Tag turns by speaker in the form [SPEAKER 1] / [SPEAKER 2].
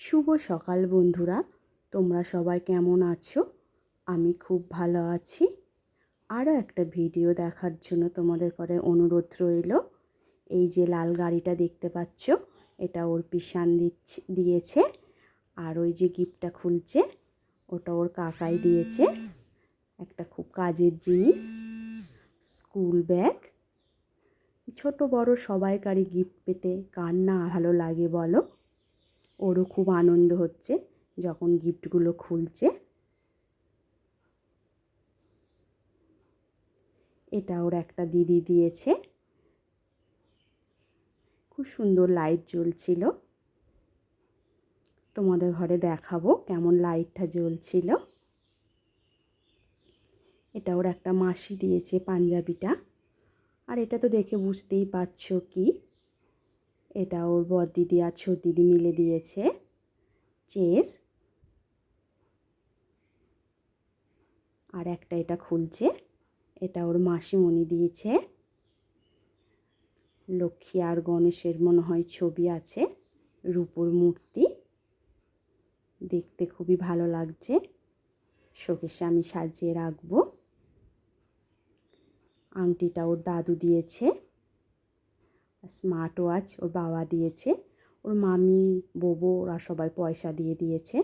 [SPEAKER 1] শুভ সকাল বন্ধুরা। তোমরা সবাই কেমন আছো? আমি খুব ভালো আছি। আরও একটা ভিডিও দেখার জন্য তোমাদের করে অনুরোধ রইল। এই যে লাল গাড়িটা দেখতে পাচ্ছ, এটা ওর পিসান দিচ্ছে, দিয়েছে। আর ওই যে গিফটটা খুলছে, ওটা ওর কাকাই দিয়েছে। একটা খুব কাজের জিনিস, স্কুল ব্যাগ। ছোট বড় সবাইকারই গিফট পেতে কার না ভালো লাগে বলো। ওরও খুব আনন্দ হচ্ছে যখন গিফটগুলো খুলছে। এটা ওর একটা দিদি দিয়েছে। খুব সুন্দর লাইট জ্বলছিল। তোমাদের ঘরে দেখাবো কেমন লাইটটা জ্বলছিল। এটা ওর একটা মাসি দিয়েছে পাঞ্জাবিটা। আর এটা তো দেখে বুঝতেই পারছ কি। এটা ওর বর দিদি আর ছোট দিদি মিলে দিয়েছে। চেস। আর একটা এটা খুলছে। এটা ওর মাসিমণি দিয়েছে। লক্ষ্মী আর গণেশের মনে হয় ছবি আছে, রূপোর মূর্তি। দেখতে খুবই ভালো লাগছে। শোকেশে আমি সাজিয়ে রাখব। আংটিটা ওর দাদু দিয়েছে। স্মার্ট ওয়াচ ওর বাবা দিয়েছে। ওর মামি বোবো ওরা সবাই পয়সা দিয়ে দিয়েছে।